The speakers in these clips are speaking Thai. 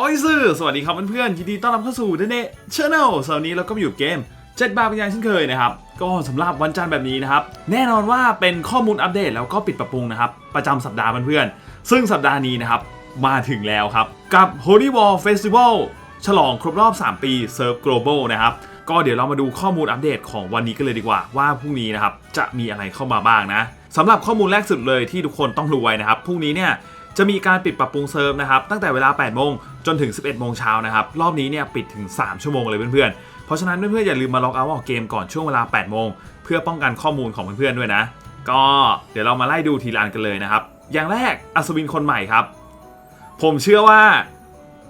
โอ้ยซื่อสวัสดีครับเพื่อนๆยินดีต้อนรับเข้าสู่เดนเน่ชาแนลสวันนี้เราก็มาอยู่เกมเจ็ดบาร์เป็นอย่างเช่นเคยนะครับก็สำหรับวันจันทร์แบบนี้นะครับแน่นอนว่าเป็นข้อมูลอัปเดตแล้วก็ปิดปรับปรุงนะครับประจำสัปดาห์เพื่อนๆซึ่งสัปดาห์นี้นะครับมาถึงแล้วครับ กับ Holy War Festival ฉลองครบรอบ 3 ปี Surf Global นะครับก็เดี๋ยวเรามาดูข้อมูลอัปเดตของวันนี้กันเลยดีกว่า ว่าพรุ่งนี้นะครับจะมีอะไรเข้ามาบ้างนะสำหรับข้อมูลแรกสุดเลยที่ทุกคนต้องรู้ไว้นะครับพรุ่งนี้เนี่ย จะมีการปิดปรับปรุงเซิร์ฟนะครับตั้งแต่เวลา 8 โมงจนถึง 11 โมงเช้านะครับรอบนี้เนี่ยปิดถึง 3 ชั่วโมงเลยเพื่อนๆ เพราะฉะนั้นเพื่อนๆอย่าลืมมาล็อกเอาท์ออกเกมก่อนช่วงเวลา 8 โมง เพื่อป้องกันข้อมูลของเพื่อนๆด้วยนะ ก็เดี๋ยวเรามาไล่ดูทีละอันกันเลยนะครับ อย่างแรกอัศวินคนใหม่ครับ ผมเชื่อว่า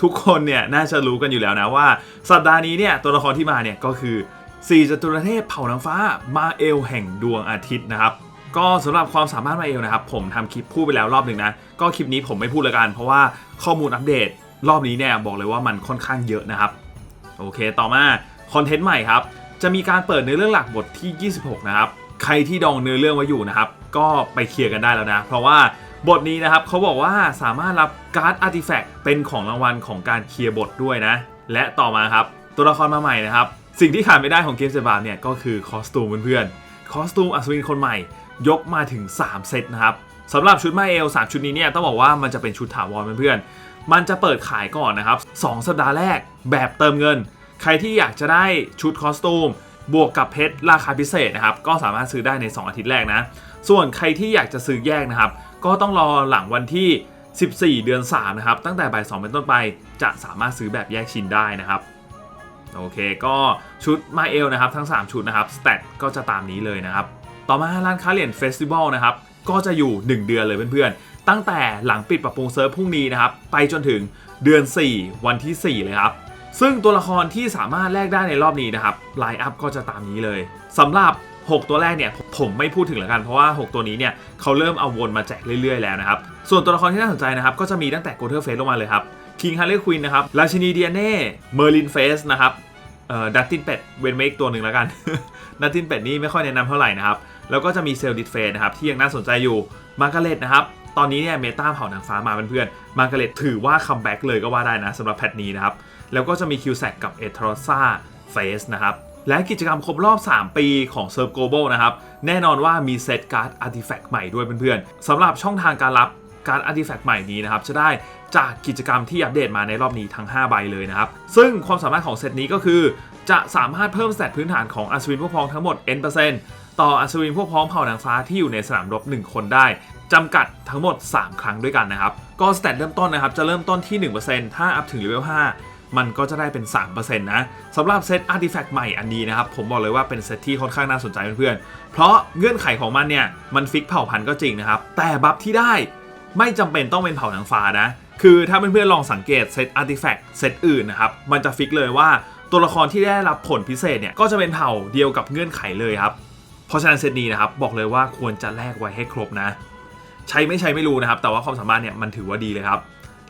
ทุกคนเนี่ยน่าจะรู้กันอยู่แล้วนะว่า สัปดาห์นี้เนี่ยตัวละครที่มาเนี่ยก็คือสี่จตุรเทพเผ่านางฟ้ามาเอลแห่งดวงอาทิตย์นะครับ ก็สำหรับความสามารถมาเอลนะครับ ผมทำคลิปพูดไปแล้วรอบหนึ่งนะ ก็คลิปนี้ผมไม่พูดแล้วกัน เพราะว่าข้อมูลอัปเดตรอบนี้เนี่ยบอกเลยว่ามันค่อนข้างเยอะนะครับ โอเค ต่อมาคอนเทนต์ใหม่ครับ จะมีการเปิดเนื้อเรื่องหลักบทที่ 26 นะครับ ใครที่ดองเนื้อเรื่องไว้อยู่นะครับ ก็ไปเคลียร์กันได้แล้วนะ เพราะว่าบทนี้นะครับเขาบอกว่าสามารถรับการ์ดอาร์ติแฟกต์เป็นของรางวัลของการเคลียร์บทด้วยนะ และต่อมาครับตัวละครมาใหม่นะครับ สิ่งที่ขาดไม่ได้ของเกมเซบาเนี่ยก็คือคอสตูมเพื่อนๆคอสตูมอัศวินคนใหม่ ยกมาถึง 3 เซตนะครับสำหรับชุดมาเอล 3 ชุดนี้เนี่ยต้องบอกว่ามันจะเป็นชุดถาวรเพื่อนๆมันจะเปิดขายก่อนนะครับ 2 สัปดาห์แรกแบบเติมเงิน ใครที่อยากจะได้ชุดคอสตูมบวกกับเพชรราคาพิเศษนะครับก็สามารถซื้อได้ใน 2 อาทิตย์แรกนะ ส่วนใครที่อยากจะซื้อแยกนะครับ ก็ต้องรอหลังวันที่ 14 เดือน3นะครับตั้งแต่บ่าย2เป็นต้นไปจะสามารถซื้อแบบแยกชิ้นได้นะครับโอเคก็ชุดมาเอลนะครับทั้ง 3 ชุดนะครับสแตทก็จะตามนี้เลยนะครับ ต่อมาร้านค้าเหรียญเฟสติวัลนะครับก็จะอยู่ 1 เดือนเลยเพื่อนๆ ตั้งแต่หลังปิดปรับปรุงเซิร์ฟพรุ่งนี้นะครับไปจนถึงเดือน 4 วันที่ 4 เลยครับ ซึ่งตัวละครที่สามารถแลกได้ในรอบนี้นะครับไลน์อัพก็จะตามนี้เลยสำหรับ 6 ตัวแรกเนี่ยผมไม่พูดถึงแล้วกันเพราะว่า 6 ตัวนี้เนี่ยเขาเริ่มเอาวนมาแจกเรื่อยๆแล้วนะครับส่วนตัวละครที่น่าสนใจนะครับก็จะมีตั้งแต่โกเทอร์เฟสลงมาเลยครับคิงฮาร์เลย์ควินนะครับราชินีเดียเน่เมอร์ลินเฟสนะครับเอ่อดัตตินเป็ดเวนเมกตัวหนึ่งแล้วกันดัตตินเป็ดนี่ไม่ค่อยแนะนำเท่าไหร่นะครับ แล้วก็จะมีเซลล์ดิเฟสนะครับที่ยังน่าสนใจอยู่มาร์กาเร็ตนะครับตอนนี้เนี่ยเมตาเผ่านางฟ้ามาเพื่อนๆมาร์กาเร็ตถือว่าคัมแบ็กเลยก็ว่าได้นะสำหรับแพทนี้นะครับแล้วก็จะมีคิวแซกกับเอทรอซ่าเฟสนะครับและกิจกรรมครบรอบ 3 ปีของ s e r v Global นะครับ แน่นอนว่ามีเซตการ์ดอาร์ติแฟกต์ใหม่ด้วยเพื่อนๆสำหรับช่องทางการรับการอาร์ติแฟกต์ใหม่นี้นะครับ จะได้จากกิจกรรมที่อัปเดตมาในรอบนี้ทั้ง 5 ใบเลยนะครับ ซึ่งความสามารถของเซตนี้ก็คือ จะสามารถเพิ่มสตทพื้นฐานของอัศวินพวกพ้องทั้งหมด n% ต่ออัศวินพวกพ้องเผ่านางฟ้าที่อยู่ในสนามรบ1 คนได้จำกัดทั้งหมด 3 ครั้งด้วยกันนะครับ ก็สแตทเริ่มต้นนะครับ จะเริ่มต้นที่ 1%ถ้าอัพถึงเลเวล5มันก็จะได้เป็น 3%นะสำหรับเซตอาร์ติแฟกต์ใหม่อันนี้นะครับ ผมบอกเลยว่าเป็นเซตที่ค่อนข้างน่าสนใจเพื่อนๆ เพราะเงื่อนไขของมันเนี่ย มันฟิกเผ่าพันธุ์ก็จริงนะครับ แต่บัฟที่ได้ไม่จำเป็นต้องเป็นเผ่านางฟ้านะ คือถ้าเพื่อนๆลองสังเกตเซตอาร์ติแฟกต์เซตอื่นนะครับ มันจะฟิกเลยว่าตัวละครที่ได้รับผลพิเศษเนี่ยก็จะเป็นเผ่าเดียวกับเงื่อนไขเลยครับ เพราะฉะนั้นเซตนี้นะครับบอกเลยว่าควรจะแลกไว้ให้ครบนะ ใช้ไม่ใช้ไม่รู้นะครับ แต่ว่าความสามารถเนี่ยมันถือว่าดีเลยครับ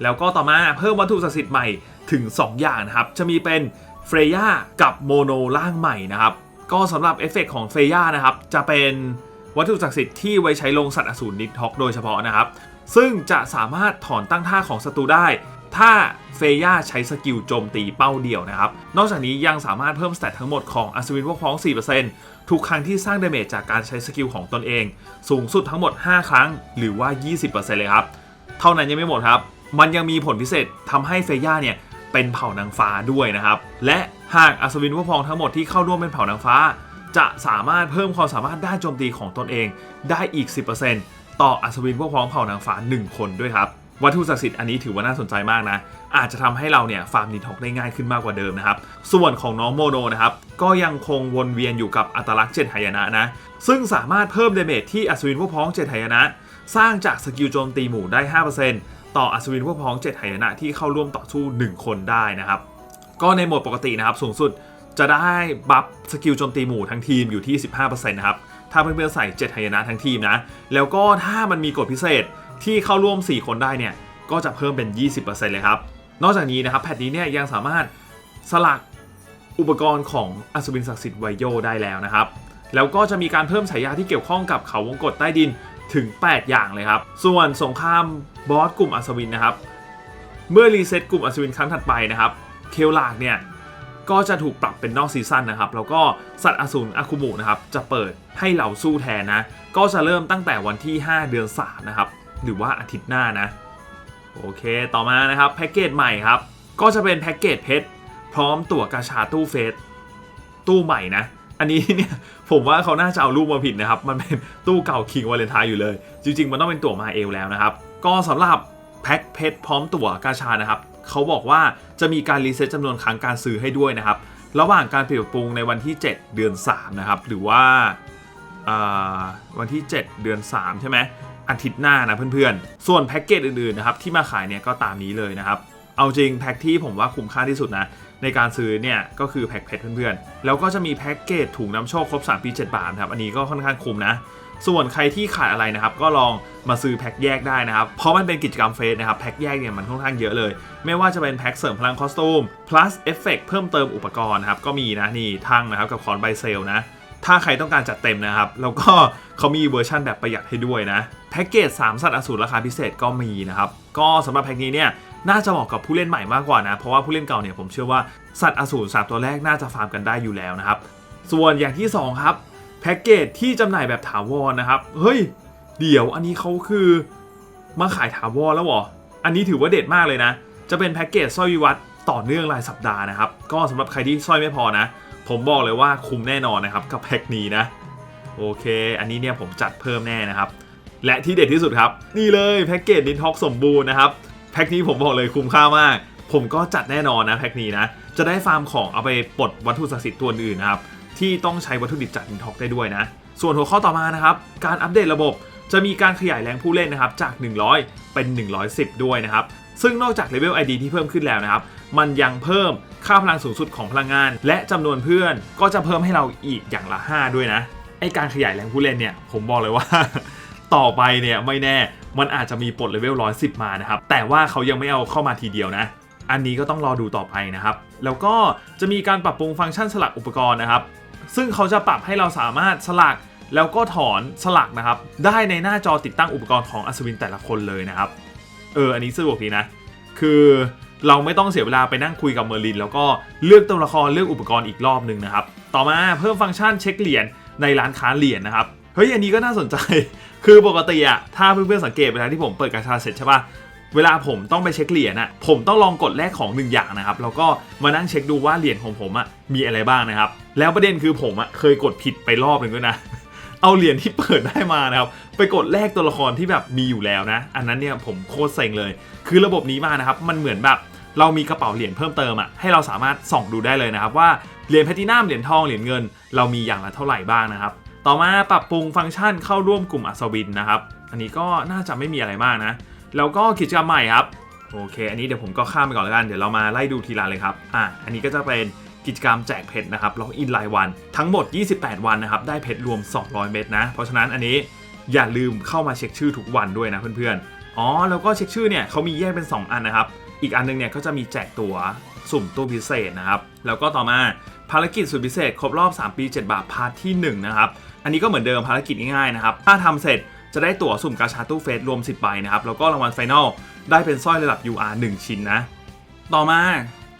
แล้วก็ต่อมาเพิ่มวัตถุศักดิ์สิทธิ์ใหม่ถึง 2 อย่างนะครับ จะมีเป็นเฟรย่ากับโมโนร่างใหม่นะครับ ก็สำหรับเอฟเฟกของเฟรย่านะครับจะเป็นวัตถุศักดิ์สิทธิ์ที่ไว้ใช้ลงสัตว์อสูรนิดท็อกโดยเฉพาะนะครับ ซึ่งจะสามารถถอนตั้งท่าของศัตรูได้ ถ้าเฟย่าใช้สกิลโจมตีเป้าเดียวนะครับ นอกจากนี้ยังสามารถเพิ่มสเตตทั้งหมดของอัศวินพวกพ้อง 4%ทุกครั้งที่สร้างดาเมจจากการใช้สกิลของตนเอง สูงสุดทั้งหมด 5 ครั้ง หรือว่า 20%เลยครับ เท่านั้นยังไม่หมดครับ มันยังมีผลพิเศษทำให้เฟย่าเนี่ยเป็นเผ่านางฟ้าด้วยนะครับ และหากอัศวินพวกพ้องทั้งหมดที่เข้าร่วมเป็นเผ่านางฟ้า จะสามารถเพิ่มความสามารถด้านโจมตีของตนเองได้อีก 10%ต่ออัศวินพวกพ้องเผ่านางฟ้า 1 คนด้วยครับ วัตถุศักดิ์สิทธิ์อันนี้ถือว่าน่าสนใจมากนะ อาจจะทำให้เราเนี่ยฟาร์มนิทอกได้ง่ายขึ้นมากกว่าเดิมนะครับ ส่วนของน้องโมโนนะครับ ก็ยังคงวนเวียนอยู่กับอัตลักษณ์เจ็ดหายนะนะ ซึ่งสามารถเพิ่มเดเมจที่อัศวินพวกพ้องเจ็ดหายนะ สร้างจากสกิลโจมตีหมู่ได้ 5%ต่ออัศวินพวกพ้อง7หายนะที่เข้าร่วมต่อสู้1คนได้นะครับ ก็ในโหมดปกตินะครับสูงสุดจะได้บัฟสกิลโจมตีหมู่ทั้งทีมอยู่ที่ 15%นะครับถ้าเพื่อนๆใส่ 7 หายนะทั้งทีมนะ แล้วก็ถ้ามันมีกฎพิเศษ ที่เข้าร่วม 4 คนได้เนี่ยก็จะเพิ่มเป็น 20%เลยครับ นอกจากนี้นะครับแพทนี้เนี่ยยังสามารถสลักอุปกรณ์ของอัศวินศักดิ์สิทธิ์ไวโยได้แล้วนะครับ แล้วก็จะมีการเพิ่มฉายาที่เกี่ยวข้องกับเขาวงกตใต้ดินถึง 8 อย่างเลยครับ ส่วนสงครามบอสกลุ่มอัศวินนะครับ เมื่อรีเซ็ตกลุ่มอัศวินครั้งถัดไปนะครับ เคลลากเนี่ยก็จะถูกปรับเป็นนอกซีซั่นนะครับ แล้วก็สัตว์อสูรอาคุมุนะครับจะเปิดให้เหล่าสู้แทนนะ ก็จะเริ่มตั้งแต่วันที่ 5 เดือน3นะครับ หรือว่าอาทิตย์หน้านะ โอเค ต่อมานะครับแพ็กเกจใหม่ครับ ก็จะเป็นแพ็กเกจเพชรพร้อมตั๋วกาชาตู้เฟสตู้ใหม่นะ อันนี้เนี่ยผมว่าเขาน่าจะเอารูปมาผิดนะครับ มันเป็นตู้เก่าคิงวาเลนไทน์อยู่เลย จริง ๆ มันต้องเป็นตั๋วมาเอลแล้วนะครับ ก็สำหรับแพ็คเพชรพร้อมตั๋วกาชานะครับเขาบอกว่าจะมีการรีเซ็ตจำนวนครั้งการซื้อให้ด้วยนะครับ ระหว่างการปรับปรุงในวันที่ 7 เดือน 3 นะครับ หรือว่าอ่าวันที่ 7 เดือน 3 ใช่ไหม อาทิตย์หน้านะเพื่อนๆ ส่วนแพ็กเกจอื่นๆนะครับที่มาขายเนี่ยก็ตามนี้เลยนะครับ เอาจริงแพ็กที่ผมว่าคุ้มค่าที่สุดนะในการซื้อเนี่ยก็คือแพ็กเพชรเพื่อนๆ แล้วก็จะมีแพ็กเกจถุงน้ำโชคครบ 3 ปี 7 บาทครับอันนี้ก็ค่อนข้างคุ้มนะส่วนใครที่ขาดอะไรนะครับก็ลองมาซื้อแพ็กแยกได้นะครับ เพราะมันเป็นกิจกรรมเฟสนะครับแพ็กแยกเนี่ยมันค่อนข้างเยอะเลย ไม่ว่าจะเป็นแพ็กเสริมพลังคอสตูม plus เอฟเฟกเพิ่มเติมอุปกรณ์นะครับก็มีนะนี่ทั้งนะครับกับคอนไบเซลนะ ถ้าใครต้องการจัดเต็มนะครับ แล้วก็เขามีเวอร์ชั่นแบบประหยัดให้ด้วยนะ แพ็กเกจ 3 สัตว์อสูรราคาพิเศษก็มีนะครับ ก็สำหรับแพ็กนี้เนี่ยน่าจะเหมาะกับผู้เล่นใหม่มากกว่านะ เพราะว่าผู้เล่นเก่าเนี่ยผมเชื่อว่าสัตว์อสูรสามตัวแรกน่าจะฟาร์มกันได้อยู่แล้วนะครับ ส่วนอย่างที่ 2 ครับแพ็กเกจที่จำหน่ายแบบถาวรนะครับเฮ้ยเดี๋ยวอันนี้เขาคือมาขายถาวรแล้วเหรออันนี้ถือว่าเด็ดมากเลยนะ จะเป็นแพ็กเกจสร้อยวิวัฒต่อเนื่องรายสัปดาห์นะครับ ก็สำหรับใครที่สร้อยไม่พอนะ ผมบอกเลยว่าคุ้มแน่นอนนะครับกับแพ็กนี้นะ โอเค อันนี้เนี่ยผมจัดเพิ่มแน่นะครับ และที่เด็ดที่สุดครับ นี่เลยแพ็กเกจนินท็อกสมบูรณ์นะครับแพ็กนี้ผมบอกเลยคุ้มค่ามาก ผมก็จัดแน่นอนนะแพ็กนี้นะ จะได้ฟาร์มของเอาไปปลดวัตถุศักดิ์สิทธิ์ตัวอื่นนะครับ ที่ต้องใช้วัตถุดิบจากนินท็อกได้ด้วยนะ ส่วนหัวข้อต่อมานะครับ การอัปเดตระบบจะมีการขยายแรงผู้เล่นนะครับจาก 100 เป็น 110 ด้วยนะครับ ซึ่งนอกจากเลเวล ID ที่เพิ่มขึ้นแล้วนะครับ มันยังเพิ่ม ค่าพลังสูงสุดของพลังงาน และจำนวนเพื่อนก็จะเพิ่มให้เราอีกอย่างละ 5 ด้วยนะไอการขยายแรงผู้เล่นเนี่ยผมบอกเลยว่า ต่อไปเนี่ยไม่แน่มันอาจจะมีปลดเลเวล110มานะครับแต่ว่าเขายังไม่เอาเข้ามาทีเดียวนะ อันนี้ก็ต้องรอดูต่อไปนะครับ แล้วก็จะมีการปรับปรุงฟังก์ชันสลักอุปกรณ์นะครับ ซึ่งเขาจะปรับให้เราสามารถสลักแล้วก็ถอนสลักนะครับ ได้ในหน้าจอติดตั้งอุปกรณ์ของอัศวินแต่ละคนเลยนะครับ เออ อันนี้สะดวกดีนะ คือ เราไม่ต้องเสียเวลาไปนั่งคุยกับเมอร์ลิน แล้วก็เลือกตัวละครเลือกอุปกรณ์อีกรอบหนึ่งนะครับ ต่อมาเพิ่มฟังก์ชันเช็คเหรียญในร้านค้าเหรียญนะครับ เฮ้ยอันนี้ก็น่าสนใจ คือปกติอะถ้าเพื่อนๆสังเกตเวลาที่ผมเปิดกาชาเสร็จใช่ปะเวลาผมต้องไปเช็คเหรียญอะผมต้องลองกดแลกของหนึ่งอย่างนะครับ แล้วก็มานั่งเช็คดูว่าเหรียญของผมอะมีอะไรบ้างนะครับ แล้วประเด็นคือผมอะเคยกดผิดไปรอบหนึ่งด้วยนะ เอาเหรียญที่เปิดได้มานะครับ ไปกดแลกตัวละครที่แบบมีอยู่แล้วนะ อันนั้นเนี่ยผมโคตรเซ็งเลย คือระบบนี้มานะครับ มันเหมือนแบบ เรามีกระเป๋าเหรียญเพิ่มเติมอะให้เราสามารถส่องดูได้เลยนะครับว่าเหรียญแพลตินัมเหรียญทองเหรียญเงิน เรามีอย่างละเท่าไหร่บ้างนะครับ ต่อมาปรับปรุงฟังก์ชันเข้าร่วมกลุ่มอัศวินนะครับอันนี้ก็น่าจะไม่มีอะไรมากนะ แล้วก็กิจกรรมใหม่ครับโอเค อันนี้เดี๋ยวผมก็ข้ามไปก่อนแล้วกัน เดี๋ยวเรามาไล่ดูทีละเลยครับ อะ อันนี้ก็จะเป็นกิจกรรมแจกเพชรนะครับ ล็อกอินรายวัน ทั้งหมด 28 วันนะครับ ได้เพชรรวม 200 เม็ดนะ เพราะฉะนั้นอันนี้อย่าลืมเข้ามาเช็คชื่อทุกวันด้วยนะเพื่อนๆ อ๋อ แล้วก็เช็คชื่อเนี่ยเขามีแยกเป็น 2 อันนะครับ อีกอันนึงเนี่ยก็จะมีแจกตั๋วสุ่มตู้พิเศษนะครับ แล้วก็ต่อมาภารกิจสุดพิเศษครบรอบ 3 ปี 7 บาทพาร์ทที่ 1 นะครับ อันนี้ก็เหมือนเดิมภารกิจง่ายๆนะครับ ถ้าทำเสร็จจะได้ตั๋วสุ่มกาชาตู้เฟสรวม 10ใบนะครับ แล้วก็รางวัลไฟนอลได้เป็นสร้อยระดับ UR 1 ชิ้นนะ ต่อมา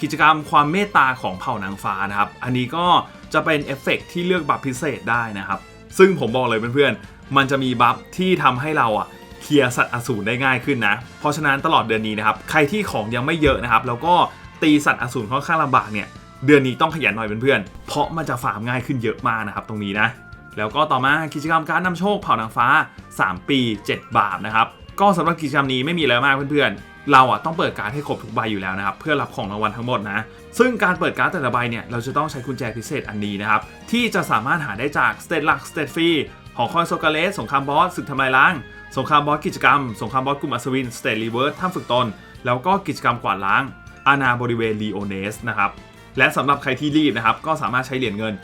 กิจกรรมความเมตตาของเผ่านางฟ้านะครับ อันนี้ก็จะเป็นเอฟเฟกต์ที่เลือกบัฟพิเศษได้นะครับ ซึ่งผมบอกเลยเพื่อนๆ มันจะมีบัฟที่ทำให้เราอะ เคลียร์สัตว์อสูรได้ง่ายขึ้นนะ เพราะฉะนั้นตลอดเดือนนี้นะครับใครที่ของยังไม่เยอะนะครับแล้วก็ตีสัตว์อสูรค่อนข้างลำบากเนี่ยเดือนนี้ต้องขยันหน่อยเพื่อนๆเพราะมันจะฟาร์มง่ายขึ้นเยอะมากนะครับตรงนี้นะแล้วก็ต่อมากิจกรรมการนำโชคเผ่านางฟ้า 3 ปี 7 บาทนะครับก็สำหรับกิจกรรมนี้ไม่มีอะไรมากเพื่อนๆ เราอะต้องเปิดการ์ดให้ครบทุกใบอยู่แล้วนะครับเพื่อรับของรางวัลทั้งหมดนะ ซึ่งการเปิดการ์ดแต่ละใบเนี่ยเราจะต้องใช้กุญแจพิเศษอันนี้นะครับที่จะสามารถหาได้จากสเตทหลักสเตทฟรีหอคอยโซกาเลสสงครามบอสศึกทำลายล้าง สงครามบอสกิจกรรม สงครามบอสกลุ่มอัศวินสเตทรีเวิร์สถ้ำฝึกตน แล้วก็กิจกรรมกวาดล้างอาณาบริเวณลีโอเนสนะครับและสำหรับใครที่รีบนะครับก็สามารถใช้เหรียญเงิน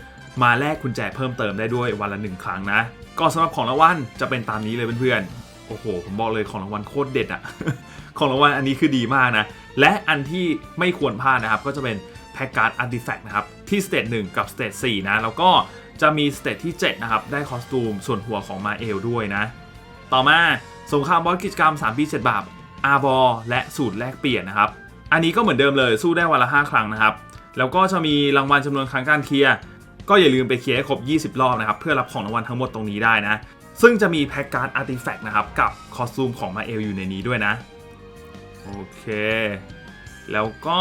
มาแลกกุญแจเพิ่มเติมได้ด้วยวันละหนึ่งครั้งนะ ก็สำหรับของรางวัลจะเป็นตามนี้เลยเพื่อนๆโอ้โหผมบอกเลยของรางวัลโคตรเด็ดอะของรางวัลอันนี้คือดีมากนะและอันที่ไม่ควรพลาดนะครับก็จะเป็นแพ็กการ์ดอาร์ติแฟกต์นะครับที่สเตจ1กับสเตจ4นะแล้วก็จะมีสเตจที่7นะครับได้คอสตูมส่วนหัวของมาเอลด้วยนะ ต่อมาสงครามบอสกิจกรรม 3 ปี7บาทอาบอและสูตรแลกเปลี่ยนนะครับ อันนี้ก็เหมือนเดิมเลยสู้ได้วันละ 5 ครั้งนะครับ แล้วก็จะมีรางวัลจำนวนครั้งการเคลียร์ก็อย่าลืมไปเคลียร์ให้ครบ 20 รอบนะครับ เพื่อรับของรางวัลทั้งหมดตรงนี้ได้นะ ซึ่งจะมีแพ็กการ์ดอาร์ติแฟกต์นะครับ กับคอสตูมของมาเอลอยู่ในนี้ด้วยนะ โอเค แล้วก็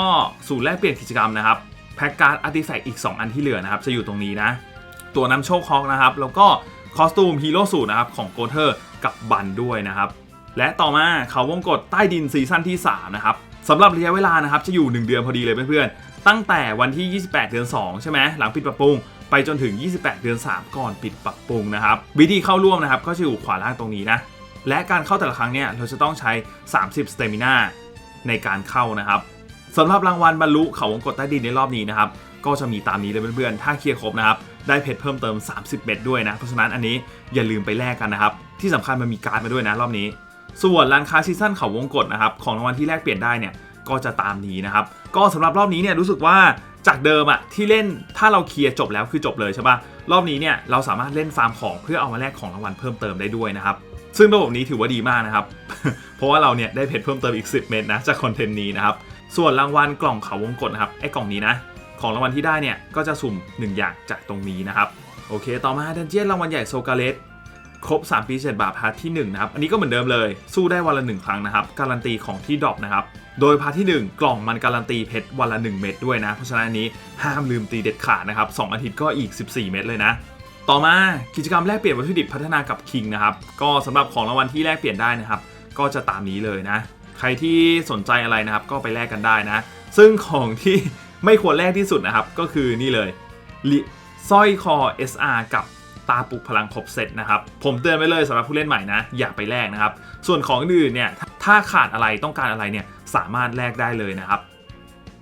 สูตรแลกเปลี่ยนกิจกรรมนะครับ แพ็กการ์ดอาร์ติแฟกต์อีก 2 อันที่เหลือนะครับ จะอยู่ตรงนี้นะ ตัวนำโชคฮอกนะครับ แล้วก็คอสตูมฮีโร่สูตรนะครับของโกเทอร์ กับบันด้วยนะครับ และต่อมาเขาวงกฏใต้ดินซีซั่นที่3นะครับสำหรับระยะเวลานะครับจะอยู่ 1 เดือนพอดีเลยเพื่อนๆ ตั้งแต่วันที่ 28 เดือน 2 ใช่ไหมหลังปิดปรับปรุง ไปจนถึง 28 เดือน 3 ก่อนปิดปรับปรุงนะครับวิธีเข้าร่วมนะครับก็จะอยู่ขวาล่างตรงนี้นะและการเข้าแต่ละครั้งเนี่ยเราจะต้องใช้ 30สเตมินาในการเข้านะครับสำหรับรางวัลบรรลุเขาวงกฏใต้ดินในรอบนี้นะครับก็จะมีตามนี้เลยเพื่อนๆ ถ้าเคลียร์ครบนะครับ ได้เพชรเพิ่มเติม 30เม็ดด้วยนะ เพราะฉะนั้นอันนี้อย่าลืมไปแลกกันนะครับ ที่สำคัญมันมีการ์ดมาด้วยนะรอบนี้ ส่วนร้านค้าซีซั่นเขาวงกฏนะครับของรางวัลที่แลกเปลี่ยนได้เนี่ยก็จะตามนี้นะครับ ก็สำหรับรอบนี้เนี่ยรู้สึกว่าจากเดิมอะที่เล่นถ้าเราเคลียร์จบแล้วคือจบเลยใช่ปะรอบนี้เนี่ยเราสามารถเล่นฟาร์มของเพื่อเอามาแลกของรางวัลเพิ่มเติมได้ด้วยนะครับซึ่งระบบนี้ถือว่าดีมากนะครับ เพราะว่าเราเนี่ยได้เพชรเพิ่มเติมอีก 10 เม็ดนะจากคอนเทนต์นี้นะครับ ส่วนรางวัลกล่องเขาวงกฏนะครับไอ้กล่องนี้นะ ของรางวัลที่ได้เนี่ยก็จะสุ่ม 1 อย่างจากตรงนี้นะครับ โอเค ต่อมาดันเจียนรางวัลใหญ่โซกาเลสครบ 3 ปี7บาทพาร์ทที่1นะครับ อันนี้ก็เหมือนเดิมเลย สู้ได้วันละ 1 ครั้งนะครับ การันตีของที่ดรอปนะครับ โดยพาร์ทที่ 1 กล่องมันการันตีเพชรวันละ 1 เม็ดด้วยนะ เพราะฉะนั้นนี้ห้ามลืมตีเด็ดขาดนะครับ 2 อาทิตย์ก็อีก 14 เม็ดเลยนะ ต่อมากิจกรรมแลกเปลี่ยนวัตถุดิบพัฒนากับคิงนะครับ ก็สำหรับของรางวัลที่แลกเปลี่ยนได้นะครับ ก็จะตามนี้เลยนะ ใครที่สนใจอะไรนะครับ ก็ไปแลกกันได้นะ ซึ่งของที่ ไม่ควรแลกที่สุดนะครับ ก็คือนี่เลยลสร้อยคอ SR กับตาปลุกพลังครบเซตนะครับ ผมเตือนไว้เลยสำหรับผู้เล่นใหม่นะ อย่าไปแลกนะครับ ส่วนของอื่นเนี่ย ถ้าขาดอะไรต้องการอะไรเนี่ย สามารถแลกได้เลยนะครับ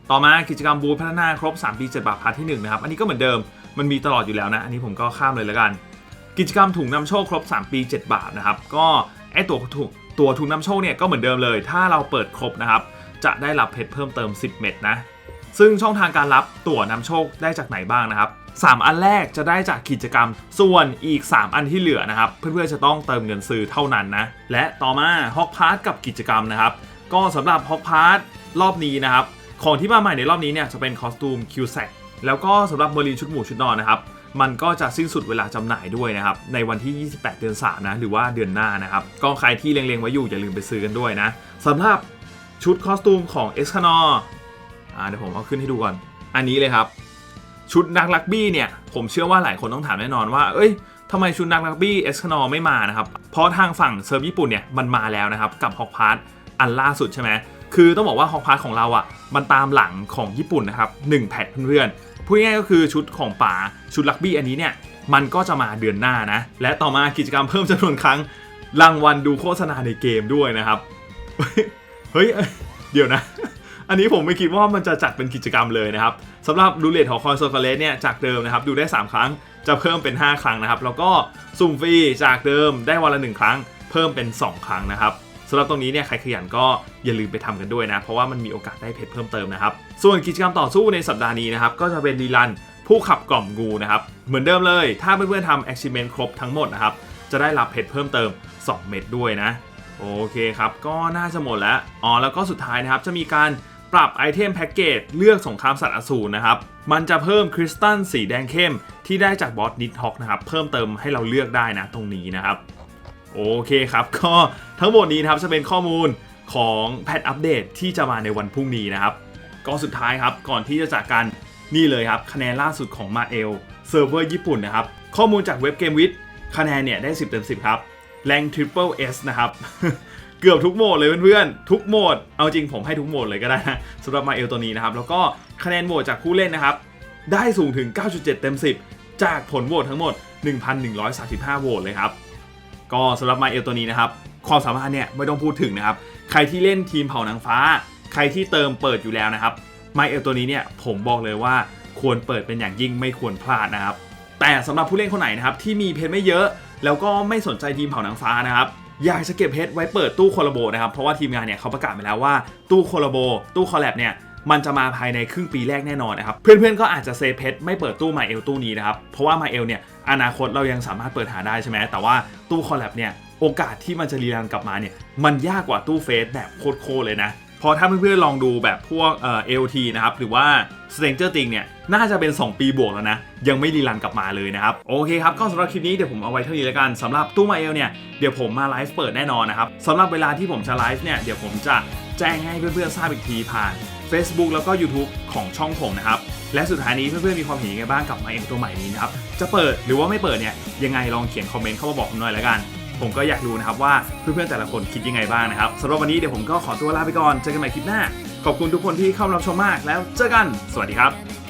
ต่อมากิจกรรมบูธพัฒนาครบ 3 ปี 7 บาทพาร์ทที่ 1 นะครับ อันนี้ก็เหมือนเดิมมันมีตลอดอยู่แล้วนะ อันนี้ผมก็ข้ามเลยแล้วกัน กิจกรรมถุงนำโชคครบ 3 ปี 7 บาทนะครับ ก็ไอตัวถุงตัวถุงนำโชคเนี่ยก็เหมือนเดิมเลย ถ้าเราเปิดครบนะครับ จะได้รับเพชรเพิ่มเติม 10 เม็ดนะ ซึ่งช่องทางการรับตั๋วนำโชคได้จากไหนบ้างนะครับ 3 อันแรกจะได้จากกิจกรรม ส่วนอีก 3 อันที่เหลือนะครับ เพื่อนๆจะต้องเติมเงินซื้อเท่านั้นนะ และต่อมาฮอกพาร์ทกับกิจกรรมนะครับ ก็สำหรับฮอกพาร์ทรอบนี้นะครับ ของที่มาใหม่ในรอบนี้เนี่ยจะเป็นคอสตูมคิวแซกแล้วก็สำหรับเบอร์ลินชุดหมูชุดนอนนะครับมันก็จะสิ้นสุดเวลาจำหน่ายด้วยนะครับ ในวันที่ 28 เดือน 3 นะ หรือว่าเดือนหน้านะครับ ก็ใครที่เล็งๆไว้อยู่อย่าลืมไปซื้อกันด้วยนะสำหรับชุดคอสตูมของเอสคานอ อ่าเดี๋ยวผมเอาขึ้นให้ดูก่อน อันนี้เลยครับ ชุดนักลักบี้เนี่ย ผมเชื่อว่าหลายคนต้องถามแน่นอนว่า เอ้ยทำไมชุดนักลักบี้เอสคานอไม่มานะครับ เพราะทางฝั่งเซิร์ฟญี่ปุ่นเนี่ยมันมาแล้วนะครับ กับฮอกพาร์ทอันล่าสุดใช่ไหมคือต้องบอกว่าฮอกพาร์ทของเราอะมันตามหลังของญี่ปุ่นนะครับ1แพทเพื่อนๆพูดง่ายก็คือชุดของป่าชุดลักบี้อันนี้เนี่ยมันก็จะมาเดือนหน้านะ และต่อมากิจกรรมเพิ่มจำนวนครั้งรางวัลดูโฆษณาในเกมด้วยนะครับ เฮ้ย เดี๋ยวนะ อันนี้ผมไม่คิดว่ามันจะจัดเป็นกิจกรรมเลยนะครับสำหรับรูเลตของคอยโซคาเลสเนี่ยจากเดิมนะครับดูได้ 3 ครั้งจะเพิ่มเป็น 5 ครั้งนะครับ แล้วก็สุ่มฟรีจากเดิมได้วันละ 1 ครั้ง เพิ่มเป็น 2 ครั้งนะครับสำหรับตรงนี้เนี่ยใครขยันก็อย่าลืมไปทำกันด้วยนะ เพราะว่ามันมีโอกาสได้เพชรเพิ่มเติมนะครับ ส่วนกิจกรรมต่อสู้ในสัปดาห์นี้นะครับก็จะเป็นรีลันผู้ขับกล่อมงูนะครับเหมือนเดิมเลย ถ้าเพื่อนๆทำ achievement ครบทั้งหมดนะครับจะได้รับเพชรเพิ่มเติม 2 เม็ดด้วยนะโอเคครับก็น่าจะหมดแล้วอ๋อแล้วก็สุดท้ายนะครับจะมีการ ปรับไอเทมแพ็กเกจเลือกสงครามสัตว์อสูรนะครับ มันจะเพิ่มคริสตัลสีแดงเข้มที่ได้จากบอสนิทฮอกนะครับ เพิ่มเติมให้เราเลือกได้นะตรงนี้นะครับ โอเคครับ ก็ทั้งหมดนี้นะครับจะเป็นข้อมูลของแพทอัปเดตที่จะมาในวันพรุ่งนี้นะครับก็สุดท้ายครับก่อนที่จะจากกันนี่เลยครับ คะแนนล่าสุดของมาเอลเซิร์ฟเวอร์ญี่ปุ่นนะครับ ข้อมูลจากเว็บเกมวิดคะแนนเนี่ยได้ 10 เต็ม 10 ครับแรงทริปเปิลเอสนะครับ เกือบทุกโหมดเลยเพื่อนๆ ทุกโหมด เอาจริงผมให้ทุกโหมดเลยก็ได้นะสำหรับมาเอลตัวนี้นะครับ แล้วก็คะแนนโหวตจากผู้เล่นนะครับ ได้สูงถึง 9.7 เต็ม 10 จากผลโหวตทั้งหมด 1,135โหวตเลยครับ ก็สำหรับมาเอลตัวนี้นะครับ ความสามารถเนี่ยไม่ต้องพูดถึงนะครับ ใครที่เล่นทีมเผ่านางฟ้า ใครที่เติมเปิดอยู่แล้วนะครับไมเอลตัวนี้เนี่ยผมบอกเลยว่าควรเปิดเป็นอย่างยิ่งไม่ควรพลาดนะครับ แต่สำหรับผู้เล่นคนไหนนะครับที่มีเพชรไม่เยอะ แล้วก็ไม่สนใจทีมเผ่านางฟ้านะครับ อยากจะเก็บเพชรไว้เปิดตู้โคลาโบนะครับ เพราะว่าทีมงานเนี่ยเขาประกาศไปแล้วว่าตู้โคลาโบ ตู้คอลแลบเนี่ยมันจะมาภายในครึ่งปีแรกแน่นอนนะครับ เพื่อนๆก็อาจจะเซฟเพชรไม่เปิดตู้มาเอลตู้นี้นะครับ เพราะว่ามาเอลเนี่ยอนาคตเรายังสามารถเปิดหาได้ใช่ไหมแต่ว่าตู้คอลแลบเนี่ยโอกาสที่มันจะรีรันกลับมาเนี่ยมันยากกว่าตู้เฟสแบบโคตรๆเลยนะ พอถ้าเพื่อนๆลองดูแบบพวกเอ่อ LT นะครับ หรือว่า s t r a n g e r t h i n g เนี่ยน่าจะเป็น 2 ปีบวกแล้วนะ ยังไม่รีรันกลับมาเลยนะครับ โอเคครับ ก็สำหรับคลิปนี้เดี๋ยวผมเอาไว้เท่านี้แล้วกันสำหรับตู้มาเอลเนี่ยเดี๋ยวผมมาไลฟ์เปิดแน่นอนนะครับสำหรับเวลาที่ผมจะไลฟ์เนี่ยเดี๋ยวผมจะแจ้งให้เพื่อนๆทราบอีกทีผ่าน Facebook แล้วก็ YouTube ของช่องผมนะครับ และสุดท้ายนี้เพื่อนๆมีความเห็นยังไงบ้างกับมาเอลตัวใหม่นี้นะครับจะเปิดหรือว่าไม่เปิดเนี่ยยังไงลองเขียนคอมเมนต์เข้ามาบอกผมหน่อยแล้วกัน ผมก็อยากรู้นะครับว่าเพื่อนๆแต่ละคนคิดยังไงบ้างนะครับสำหรับวันนี้เดี๋ยวผมก็ขอตัวลาไปก่อนเจอกันใหม่คลิปหน้า ขอบคุณทุกคนที่เข้ามารับชมมากแล้วเจอกัน สวัสดีครับ